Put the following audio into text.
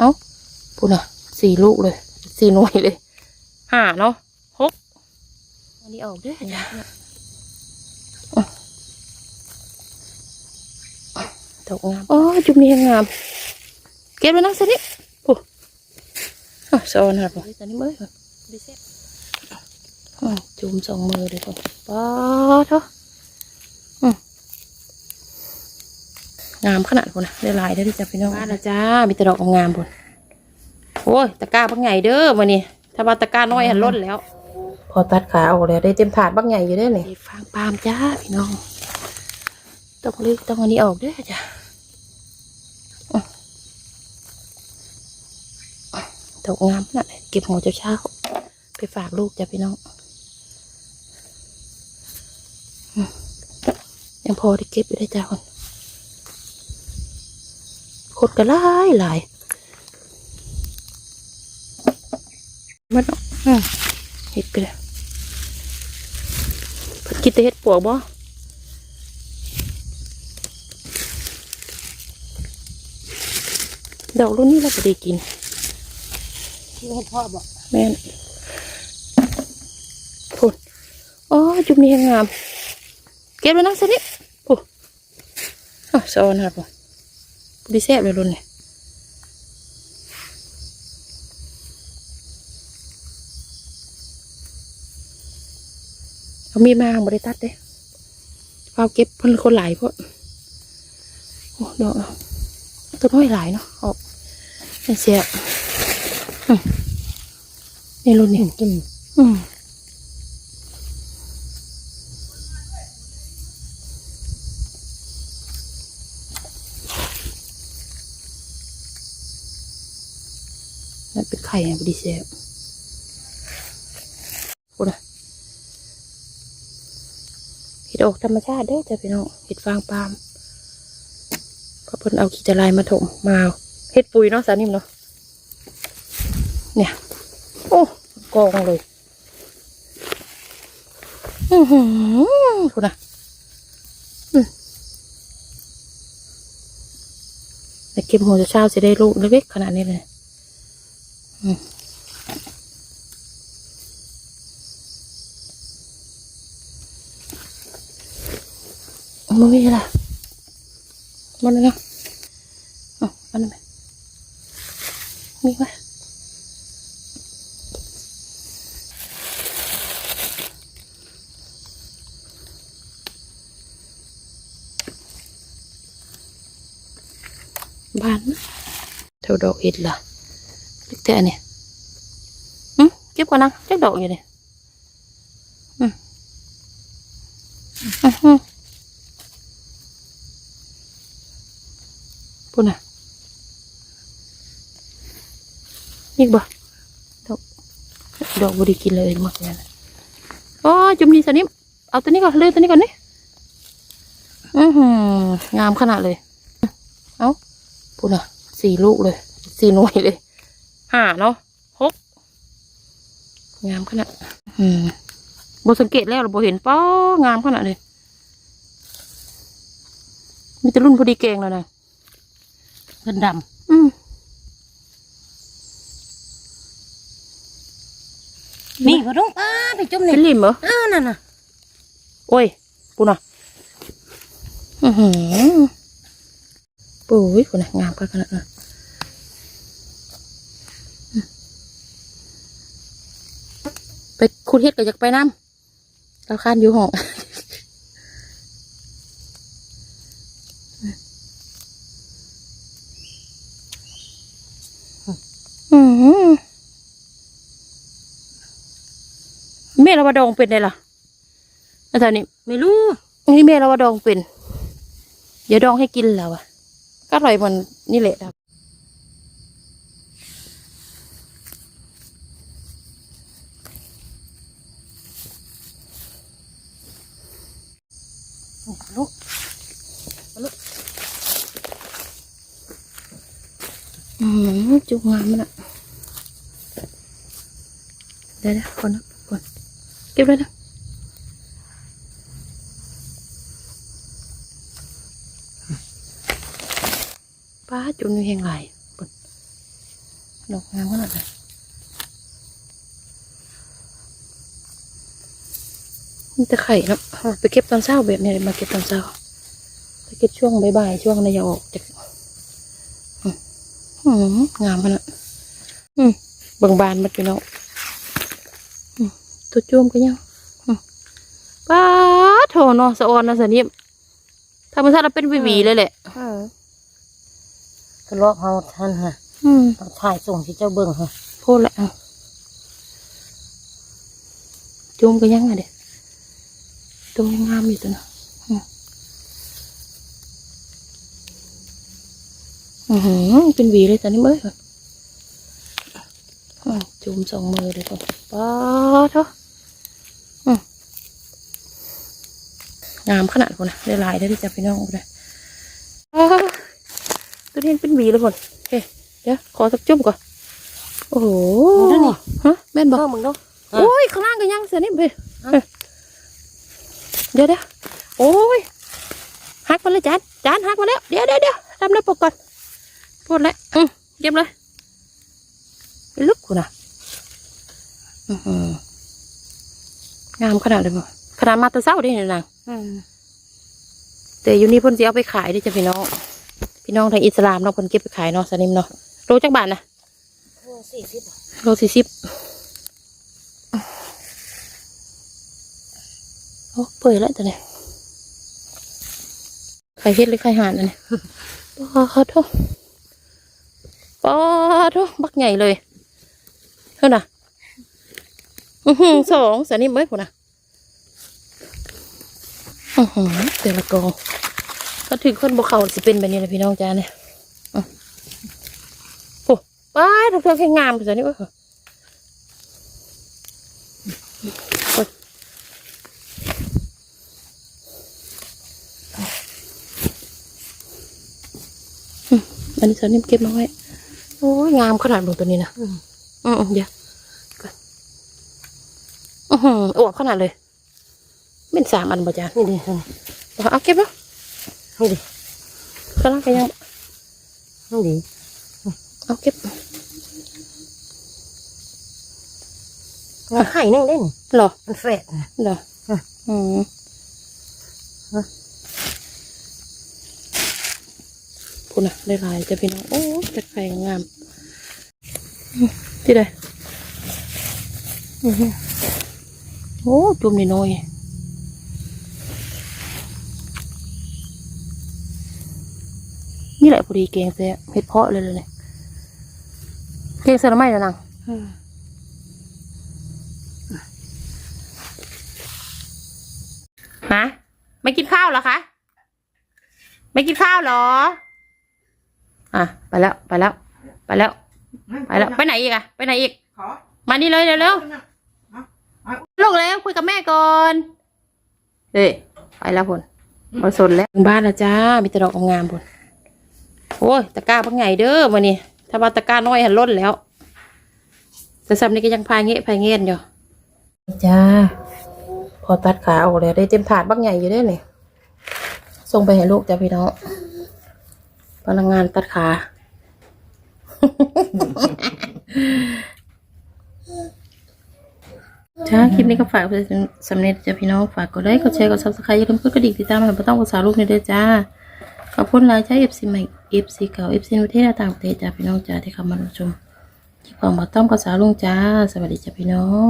เอ้าพูดน่ะสี่ลูกเลย สี่หน่วยเลยห้าเนาะหกอันนี้ออกเด้วยจ้ะอะอะดอกงามอ๋อจุ่มนี้ยังงาม เก็บไว้นั่งสินี่โอ้อะโซนครับผมตอนนี้มือก่อนดิเซ็ตอะจุ่มสองมือเลยก่อนป๊าดเถอะอืม งามขนาดคนนะได้หลายได้อที่จะพี่น้องมาแล้วจ้ามีแต่ดอกงามๆพุ่นโอ้ยตะกร้าบักใหญ่เด้อมานี่ถ้าว่าตะกร้าน้อยหันล้นแล้ว พอตัดขาออกแล้วได้เต็มถาดบักใหญ่อยู่ได้อนี่ฟางปาล์มจ้าพี่น้องต้องรีบต้องอันนี้ออกเด้อจ้าดอกงามนะเก็บหัวเจ้าเช้าไปฝากลูกจ้ะพี่น้องอืมยังพอได้เก็บอยู่ได้จ้าคน คนก็หลายหลายมันเห็ดไปเลยเพิ่นกินแต่เห็ดปวกบ่ดอกรุ่นนี้เราก็ได้กินที่ให้พ่อบอกแม่นพูดอ๋อจุ่มนี้งาม เก็บไว้นั่งสินี่พูดอะโซนครับผม ดีแซ่บเลยรุ่นเนี่ยเอามีดมาบริตัดเด้เฝ้าเก็บเพิ่นคนหลายเพราะโอ้ดอกต้นน้อยหลายเนาะออกไม่เสียอืมนี่รุ่นนี้กินอืม นั่นเป็นไข่อะบดีเซลโอ้ยเห็ดออกธรรมชาติเด้อจ้ะพี่น้องเห็ดฟางปาล์มก็เพิ่นเอาขี้จะลายมาถมมาเอาเห็ดปุ๋ยเนาะสานิ่มเนาะเนี่ยโอ้กองเลยอือหือคุณนะแต่เก็บหัวจะเช้าจะได้ลูกเล็กๆขนาดนี้เลย อืมมันไม่ใช่ละมันนะอ๋ออั นนั้นไหมมีไหมบ้านเท่าดอกเห็ดล่ะเล็กแต่เนี่ยอืมเก็บก่อนนะเก็บดอกอยู่เนี่ยอืมอือหือปุ่นน่ะนี่บ่ดอกดอกบไดีกินเลยหมดเนี่ยนะโอ้จุ่มดีสันิมเอาตัวนี้ก่อนเลยตัวนี้ก่อนนี่อือหืองามขนาดเลย เอาพูดน่ะสี่ลูกเลย สี่หน่วยเลย ห้าเนาะหกงามขนาดอืมบสังเกตแล้วเราบเห็นป้องามขนาดเลยมีแต่รุ่นพอดีเก่งแล้วนะเงินดอืมำนี่ก็ต้องป้าไปจุ่มเป็นี่นริมเหรอเออนั่นน่ะโอ้ยพูดน่ะอือหือปุ้ยพูดน่ะงามขนาดนั้นอืมไป คุดเฮ็ดก็อยากไปน้ำเราคานอยู่ห้องอืมแม่เราว่าดองเป็นไงล่ะอาจารย์นี่ไม่รู้นี่แม่เราว่าดองเป็น เดี๋ยวดองให้กินแล้วอะก็อร่อยเหมันนี่แหละ ครับลูกอืมจุกงามมันอะเดี๋ยวนะก่อนนะก่อนเก็บได้เลยนะป้าจุนนี่แหงไหลปนดอกงามขนาดไหน นี่แต่ไข่เนาะเอาไปเก็บตอนเช้าแบบนี้เลยมาเก็บตอนเช้าไปเก็บช่วงบ่ายๆช่วงในยาออกจากอืมอืมงามขนาดอืมเบิ่งบานมันพี่น้องอืมตัวจุ่มก็ยังอืมป้าดโถเนาะสะออนเนาะสนิมธรรมชาติเราเป็นวีๆเลยแหละก็ลอกเฮาท่านฮะอืมต้องถ่ายส่งที่เจ้าเบิ่งฮะพูดแหละอะจุ่มก็ยังไงเด็ก ตัวยังงามอยู่ตัวเนาะอืมอือหือเป็นหวีเลยตอนนี้เบ้ยอะจุ่มสองมือเลยก่อนป้าดเถอะอืมงามขนาดคนนะได้หลายได้ที่จะพี่น้องเลยอ้าตัวนี้เป็นหวีเลยคนโอเคเดี๋ยวขอสักจุ่มก่อน โอ้โหดูนี่ฮะแม่นบอกเบิ่งมึงดูโอ้ยข้างล่างก็ยังเสียนี่เบ้ยเดี๋ยวเดี๋ยวโอ้ยหักมาเลยจานจานหักมาแล้วเดี๋ยวเดี๋ยวเดี๋ยวทำน้ำปกก่อนพูดแล้วอืมเก็บเลยไปลึกกูนะอื้อหืองามขนาดเลยบ่ขนาดมาแตะเศร้าดิเนี่ยนางอืมแต่อยู่นี่เพ่นสิเอาไปขายเด้อจ้ะพี่น้อง พี่น้องทางอิสลามเนาะเพ่นเก็บไปขายเนาะสนิมเนาะโลจักบาทนะสี่สิบโลสี่สิบโอ้ เปื่อยแล้วจ้ะเนี่ยไข่เฮ็ดหรือไข่ห่านอันนี้ปอโทษปอโทษบักใหญ่เลยเท่าน่ะสองสนิมเบ้ยผมนะอือหือแต่ละกองก็ถึงคนบกเขาสิเป็นแบบนี้เลยพี่น้องจ้าเนี่ยโอ้ป้าทุกเธอแค่งามสนิมเบ้ อันนี้สนิมเก็บมาไว้โอ้ยงามขนาดหนูตัวนี้นะอืมอืมเดี๋ยวก่อนอือหืออวบขนาดเลยเป็นสามอันบ่จ้ะนี่ดินี่เอาเก็บแล้วนี่ดิกำลังกันยังนี่ดิเอาเก็บงาไข่นึ่งได้นี่เหรอมันแฝดนะเหรออะอืม นะได้ลายจะพี่น้องโอ้แต่ไข่งามที่ใดโอ้จุ่มนิดน่อยนี่แหละพอดีเกงเสียเห็ดเพาะเลยเลยเนี่ยเกงเสือละไม่แล้วนางฮะไม่กินข้าวเหรอคะ ไม่กินข้าวเหรอ อะไปแล้วไปแล้ว ไปแล้วไปแล้วไปไหนอีกอะไปไหนอีกขอมานี่เลยเร็วๆลงแล้วคุยกับแม่ก่อนเฮ้ยไปแล้วพนมาสนแล้วถึงบ้านแล้วจ้ามีแต่ดอกงามๆพนโอ้ยตะกร้าพังไงเด้อมานี่ถ้าว่าตะกร้าน้อยหันล้นแล้ว แต่สำนี้ก็ยังพายเงี้ยพายเงี้ยอยู่จ้า พอตัดขาออกแล้วได้เต็มถาดบักใหญ่อยู่ได้เลยส่งไปให้ลูกจ้าพี่น้อง พนักงานตัดขาจ้าคลิปนี้ก็ฝากไปสำเร็จจ้าพี่น้องฝากกดไลค์กดแชร์กดซับสไครต์อย่าลืมกดกระดิ่งติดตามให้ไม่ต้องกดสาลูกในเด้อจ้า ขอบคุณหลายจ้าเอฟซีใหม่เอฟซีเก่าเอฟซีประเทศต่างประเทศจ้าพี่น้องจ้าที่เข้ามารับชมคลิปของบอต้อมกับสาลุงจ้า สวัสดีจ้าพี่น้อง